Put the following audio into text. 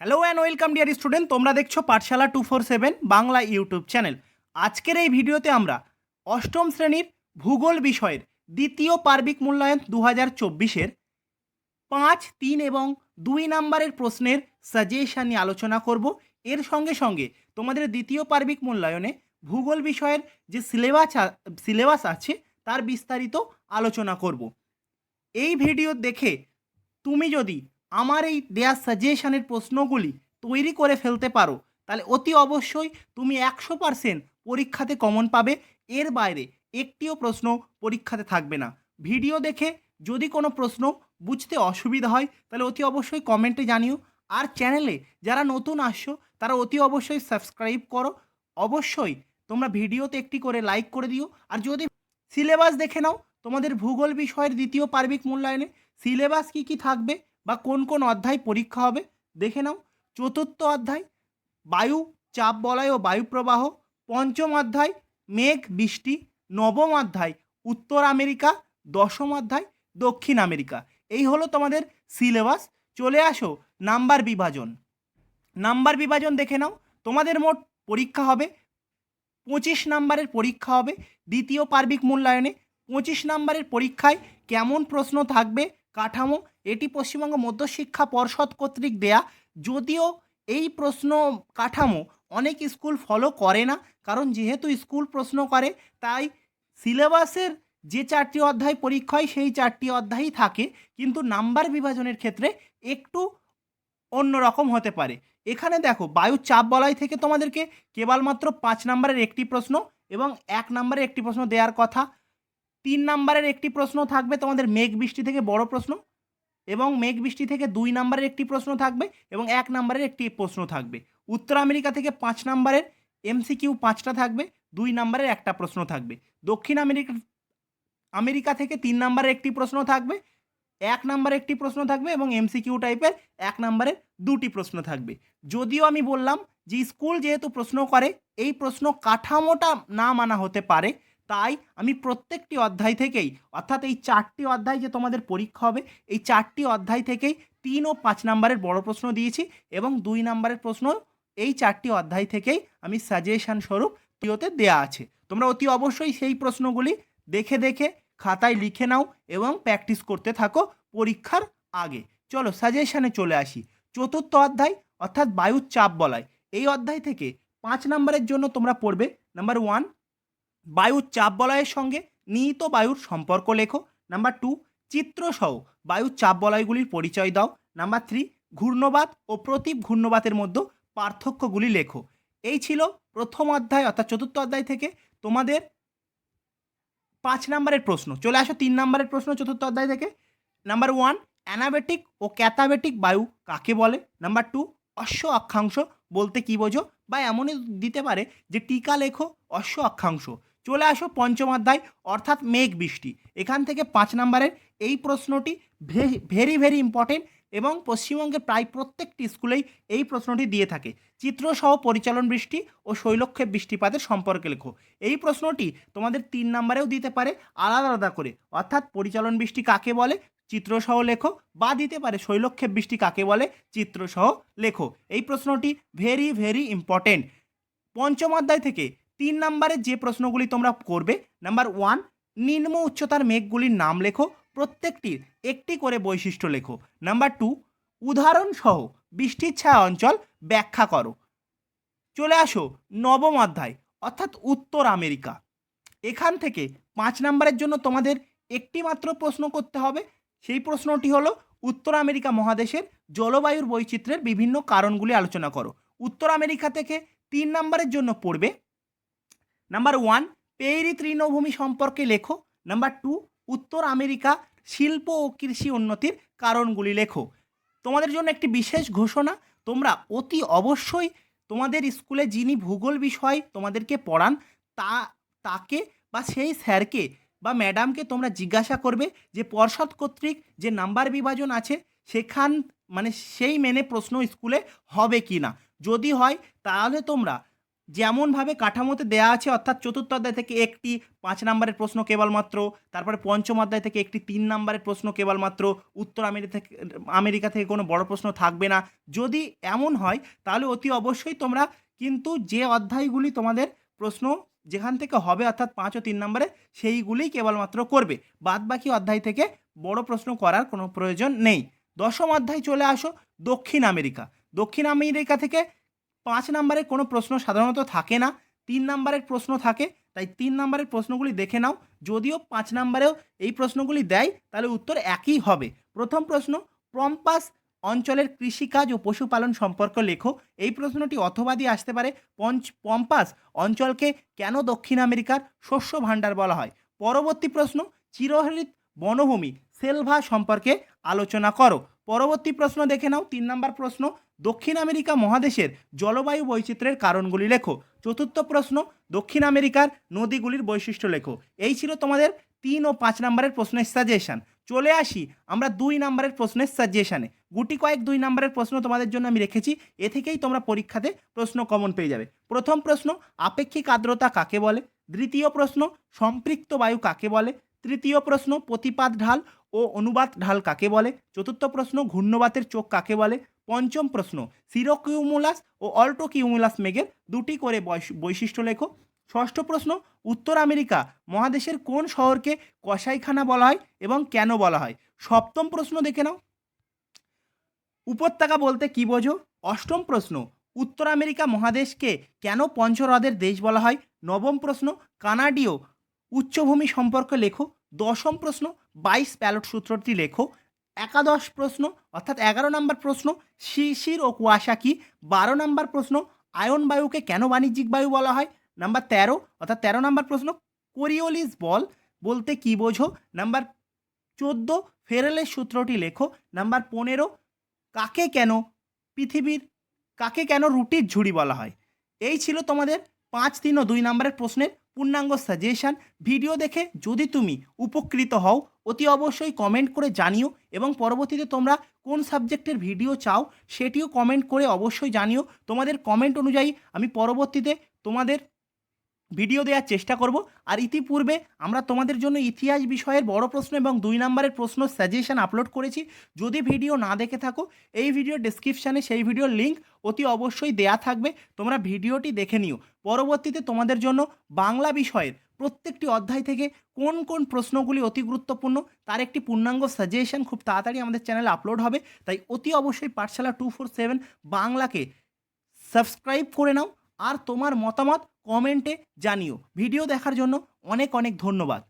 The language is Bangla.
Hello and welcome dear student তোমরা দেখছ Pathshala two four seven Bangla YouTube channel আজকের এই ভিডিওতে আমরা অষ্টম শ্রেণির ভূগোল বিষয়ের দ্বিতীয় পার্বিক মূল্যায়ন দু হাজার চব্বিশের পাঁচ, তিন এবং দুই নাম্বারের প্রশ্নের সাজেশন নিয়ে আলোচনা করব। এর সঙ্গে সঙ্গে তোমাদের দ্বিতীয় পার্বিক মূল্যায়নে ভূগোল বিষয়ের যে সিলেবাস সিলেবাস আছে, তার বিস্তারিত আলোচনা করব। এই ভিডিও দেখে তুমি যদি আমার এই দেয়া সাজেশনের প্রশ্নগুলি তৈরি করে ফেলতে পারো, তাহলে অতি অবশ্যই তুমি একশো পারসেন্ট পরীক্ষাতে কমন পাবে। এর বাইরে একটিও প্রশ্ন পরীক্ষাতে থাকবে না। ভিডিও দেখে যদি কোনো প্রশ্ন বুঝতে অসুবিধা হয়, তাহলে অতি অবশ্যই কমেন্টে জানিও। আর চ্যানেলে যারা নতুন আসছো, তারা অতি অবশ্যই সাবস্ক্রাইব করো। অবশ্যই তোমরা ভিডিওতে একটি করে লাইক করে দিও। আর যদি সিলেবাস দেখে নাও, তোমাদের ভূগোল বিষয়ের দ্বিতীয় পার্বিক মূল্যায়নে সিলেবাস কী কী থাকবে বা কোন কোন অধ্যায় পরীক্ষা হবে দেখে নাও। চতুর্থ অধ্যায়, বায়ু চাপ বলয় ও বায়ু প্রবাহ। পঞ্চম অধ্যায়, মেঘ, বৃষ্টি। নবম অধ্যায়, উত্তর আমেরিকা। দশম অধ্যায়, দক্ষিণ আমেরিকা। এই হলো তোমাদের সিলেবাস। চলে আসো, নাম্বার বিভাজন। নাম্বার বিভাজন দেখে নাও। তোমাদের মোট পরীক্ষা হবে, পঁচিশ নাম্বারের পরীক্ষা হবে। দ্বিতীয় পার্বিক মূল্যায়নে পঁচিশ নাম্বারের পরীক্ষায় কেমন প্রশ্ন থাকবে কাঠামো, এটি পশ্চিমবঙ্গ মধ্যশিক্ষা পর্ষদ কর্তৃক দেয়া। যদিও এই প্রশ্ন কাঠামো অনেক স্কুল ফলো করে না, কারণ যেহেতু স্কুল প্রশ্ন করে, তাই সিলেবাসের যে চারটি অধ্যায় পরীক্ষা হয়, সেই চারটি অধ্যায়ই থাকে। কিন্তু নাম্বার বিভাজনের ক্ষেত্রে একটু অন্যরকম হতে পারে। এখানে দেখো বায়ু চাপ বলয় থেকে তোমাদেরকে কেবলমাত্র পাঁচ নম্বরের একটি প্রশ্ন এবং এক নম্বরের একটি প্রশ্ন দেওয়ার কথা। তিন নম্বরের একটি প্রশ্ন থাকবে তোমাদের মেঘ বৃষ্টি থেকে বড় প্রশ্ন এবং মেঘ বৃষ্টি থেকে দুই নম্বরের একটি প্রশ্ন থাকবে এবং এক নম্বরের একটি প্রশ্ন থাকবে। উত্তর আমেরিকা থেকে পাঁচ নম্বরের এমসিকিউ পাঁচটা থাকবে, দুই নম্বরের একটা প্রশ্ন থাকবে। দক্ষিণ আমেরিকা আমেরিকা থেকে তিন নম্বরের একটি প্রশ্ন থাকবে, এক নম্বরে একটি প্রশ্ন থাকবে এবং এমসিকিউ টাইপের এক নম্বরের দুটি প্রশ্ন থাকবে। যদিও আমি বললাম যে স্কুল যেহেতু প্রশ্ন করে, এই প্রশ্ন কাঠামোটা না মানা হতে পারে তাই আমি প্রত্যেকটি অধ্যায় থেকেই, অর্থাৎ এই চারটি অধ্যায় যে তোমাদের পরীক্ষা হবে, এই চারটি অধ্যায় থেকেই তিন ও পাঁচ নম্বরের বড় প্রশ্ন দিয়েছি এবং দুই নম্বরের প্রশ্ন এই চারটি অধ্যায় থেকেই আমি সাজেশন স্বরূপ প্রিয়তে দেয়া আছে। তোমরা অতি অবশ্যই সেই প্রশ্নগুলি দেখে দেখে খাতায় লিখে নাও এবং প্র্যাকটিস করতে থাকো পরীক্ষার আগে। চলো সাজেশনে চলে আসি। চতুর্থ অধ্যায়, অর্থাৎ বায়ুর চাপ বলায়। এই অধ্যায় থেকে পাঁচ নম্বরের জন্য তোমরা পড়বে। নাম্বার ওয়ান বায়ুর চাপ বলয়ের সঙ্গে নিহিত বায়ুর সম্পর্ক লেখো। নাম্বার টু চিত্রসহ বায়ুর চাপ বলয়গুলির পরিচয় দাও। নাম্বার থ্রি ঘূর্ণবাত ও প্রতীপ ঘূর্ণবাতের মধ্যে পার্থক্যগুলি লেখো। এই ছিল প্রথম অধ্যায়, অর্থাৎ চতুর্থ অধ্যায় থেকে তোমাদের পাঁচ নম্বরের প্রশ্ন। চলে আসো তিন নম্বরের প্রশ্ন চতুর্থ অধ্যায় থেকে। নাম্বার ওয়ান অ্যানাবেটিক ও ক্যাথাবেটিক বায়ু কাকে বলে? নাম্বার টু অশ্ব অক্ষাংশ বলতে কি বোঝো? বা এমনই দিতে পারে যে টিকা লেখো অশ্ব অক্ষাংশ। চলে আসো পঞ্চম অধ্যায়, অর্থাৎ মেঘ বৃষ্টি। এখান থেকে পাঁচ নম্বরের এই প্রশ্নটি ভেরি ভেরি ইম্পর্টেন্ট এবং পশ্চিমবঙ্গের প্রায় প্রত্যেকটি স্কুলেই এই প্রশ্নটি দিয়ে থাকে। চিত্রসহ পরিচালন বৃষ্টি ও শৈলক্ষেপ বৃষ্টিপাতের সম্পর্কে লেখো। এই প্রশ্নটি তোমাদের তিন নম্বরেও দিতে পারে, আলাদা আলাদা করে। অর্থাৎ পরিচালন বৃষ্টি কাকে বলে? চিত্রসহ লেখো, বা দিতে পারে শৈলক্ষেপ বৃষ্টি কাকে বলে? চিত্রসহ লেখো। এই প্রশ্নটি ভেরি ভেরি ইম্পর্টেন্ট পঞ্চম অধ্যায় থেকে তিন নম্বরের যে প্রশ্নগুলি তোমরা করবে নাম্বার ওয়ান নিম্ন উচ্চতার মেঘগুলির নাম লেখো, প্রত্যেকটির একটি করে বৈশিষ্ট্য লেখো। নাম্বার টু উদাহরণসহ বৃষ্টির ছায়া অঞ্চল ব্যাখ্যা করো। চলে আসো নবম অধ্যায়, অর্থাৎ উত্তর আমেরিকা। এখান থেকে পাঁচ নম্বরের জন্য তোমাদের একটি মাত্র প্রশ্ন করতে হবে। সেই প্রশ্নটি হলো, উত্তর আমেরিকা মহাদেশের জলবায়ুর বৈচিত্র্যের বিভিন্ন কারণগুলি আলোচনা করো। উত্তর আমেরিকা থেকে তিন নম্বরের জন্য পড়বে নাম্বার ওয়ান পেইরি তৃণভূমি সম্পর্কে লেখো। নাম্বার টু উত্তর আমেরিকা, শিল্প ও কৃষি উন্নতির কারণগুলি লেখো। তোমাদের জন্য একটি বিশেষ ঘোষণা, তোমরা অতি অবশ্যই তোমাদের স্কুলে যিনি ভূগোল বিষয় তোমাদেরকে পড়ান, তা, তাকে বা সেই স্যারকে বা ম্যাডামকে তোমরা জিজ্ঞাসা করবে যে পর্ষদ কর্তৃক যে নাম্বার বিভাজন আছে, সেখান মানে সেই মেনে প্রশ্ন স্কুলে হবে কি না যদি হয়, তাহলে তোমরা যেমনভাবে কাঠামোতে দেয়া আছে, অর্থাৎ চতুর্থ অধ্যায় থেকে একটি পাঁচ নম্বরের প্রশ্ন কেবলমাত্র, তারপরে পঞ্চম অধ্যায় থেকে একটি তিন নম্বরের প্রশ্ন কেবলমাত্র, উত্তর আমেরিকা থেকে আমেরিকা থেকে কোনো বড় প্রশ্ন থাকবে না। যদি এমন হয়, তাহলে অতি অবশ্যই তোমরা কিন্তু যে অধ্যায়গুলি তোমাদের প্রশ্ন যেখান থেকে হবে, অর্থাৎ পাঁচ ও তিন নম্বরে সেইগুলিই কেবলমাত্র করবে। বাদ বাকি অধ্যায় থেকে বড় প্রশ্ন করার কোনো প্রয়োজন নেই। দশম অধ্যায় চলে আসো, দক্ষিণ আমেরিকা। দক্ষিণ আমেরিকা থেকে পাঁচ নম্বরের কোনো প্রশ্ন সাধারণত থাকে না, তিন নম্বরের প্রশ্ন থাকে, তাই তিন নম্বরের প্রশ্নগুলি দেখে নাও। যদিও পাঁচ নম্বরেও এই প্রশ্নগুলি দেয়, তাহলে উত্তর একই হবে। প্রথম প্রশ্ন প্রম্পাস অঞ্চলের কৃষিকাজ ও পশুপালন সম্পর্ক লেখো। এই প্রশ্নটি অথবা আসতে পারে। পঞ্চ, পম্পাস অঞ্চলকে কেন দক্ষিণ আমেরিকার শস্য ভাণ্ডার বলা হয়? পরবর্তী প্রশ্ন চিরহরিত বনভূমি, সেলভা সম্পর্কে আলোচনা করো। পরবর্তী প্রশ্ন দেখে নাও। তিন নম্বর প্রশ্ন দক্ষিণ আমেরিকা মহাদেশের জলবায়ু বৈচিত্র্যের কারণগুলি লেখো। চতুর্থ প্রশ্ন, দক্ষিণ আমেরিকার নদীগুলির বৈশিষ্ট্য লেখো। এই ছিল তোমাদের তিন ও পাঁচ নম্বরের প্রশ্নের সাজেশন চলে আসি আমরা দুই নম্বরের প্রশ্নের সাজেশনে গুটি কয়েক দুই নম্বরের প্রশ্ন তোমাদের জন্য আমি রেখেছি, এ থেকেই তোমরা পরীক্ষাতে প্রশ্ন কমন পেয়ে যাবে। প্রথম প্রশ্ন, আপেক্ষিক আর্দ্রতা কাকে বলে? দ্বিতীয় প্রশ্ন, সম্পৃক্ত বায়ু কাকে বলে? তৃতীয় প্রশ্ন, প্রতিপাত ঢাল ও অনুবাদ ঢাল কাকে বলে? চতুর্থ প্রশ্ন, ঘূর্ণবাতের চোখ কাকে বলে? পঞ্চম প্রশ্ন, সিরোকিউমুলাস ও অল্টোকিউমুলাস মেঘের দুটি করে বৈশ- বৈশিষ্ট্য লেখো। ষষ্ঠ প্রশ্ন, উত্তর আমেরিকা মহাদেশের কোন শহরকে কসাইখানা বলা হয় এবং কেন বলা হয়? সপ্তম প্রশ্ন দেখে নাও। উপত্যকা বলতে কি বোঝো? অষ্টম প্রশ্ন, উত্তর আমেরিকা মহাদেশকে কেন পঞ্চহ্রদের দেশ বলা হয়? নবম প্রশ্ন, কানাডীয় উচ্চভূমি সম্পর্কে লেখো। দশম প্রশ্ন, বাইশ প্যালট সূত্রটি লেখো। একাদশ প্রশ্ন, অর্থাৎ এগারো নম্বর প্রশ্ন, শিশির ও কুয়াশা কি বারো নম্বর প্রশ্ন, আয়ন বায়ুকে কেন বাণিজ্যিক বায়ু বলা হয়? নাম্বার তেরো, অর্থাৎ তেরো নম্বর প্রশ্ন, কোরিওলিস বল বলতে কি বোঝো? নাম্বার চোদ্দ, ফেরেলের সূত্রটি লেখো। নাম্বার পনেরো, কাকে কেন পৃথিবীর, কাকে কেন রুটির ঝুড়ি বলা হয়? এই ছিল তোমাদের পাঁচ, তিন ও দুই নম্বরের প্রশ্নের পূর্ণাঙ্গ সাজেশান। ভিডিও দেখে যদি তুমি উপকৃত হও অতি অবশ্যই কমেন্ট করে জানিও এবং পরবর্তীতে তোমরা কোন সাবজেক্টের ভিডিও চাও সেটিও কমেন্ট করে অবশ্যই জানিও। তোমাদের কমেন্ট অনুযায়ী আমি পরবর্তীতে তোমাদের ভিডিও দেওয়ার চেষ্টা করব। আর ইতিপূর্বে আমরা তোমাদের জন্য ইতিহাস বিষয়ের বড় প্রশ্ন এবং দুই নম্বরের প্রশ্ন সাজেশন আপলোড করেছি। যদি ভিডিও না দেখে থাকো, এই ভিডিও ডেসক্রিপশানে সেই ভিডিওর লিঙ্ক অতি অবশ্যই দেয়া থাকবে। তোমরা ভিডিওটি দেখে নিও। পরবর্তীতে তোমাদের জন্য বাংলা বিষয়ের প্রত্যেকটি অধ্যায় থেকে কোন কোন প্রশ্নগুলি অতি গুরুত্বপূর্ণ, তার একটি পূর্ণাঙ্গ সাজেশন খুব তাড়াতাড়ি আমাদের চ্যানেলে আপলোড হবে। তাই অতি অবশ্যই পাঠশালা টু ফোর সেভেন বাংলাকে সাবস্ক্রাইব করে নাও আর তোমার মতামত কমেন্টে জানিও। ভিডিও দেখার জন্য অনেক অনেক ধন্যবাদ।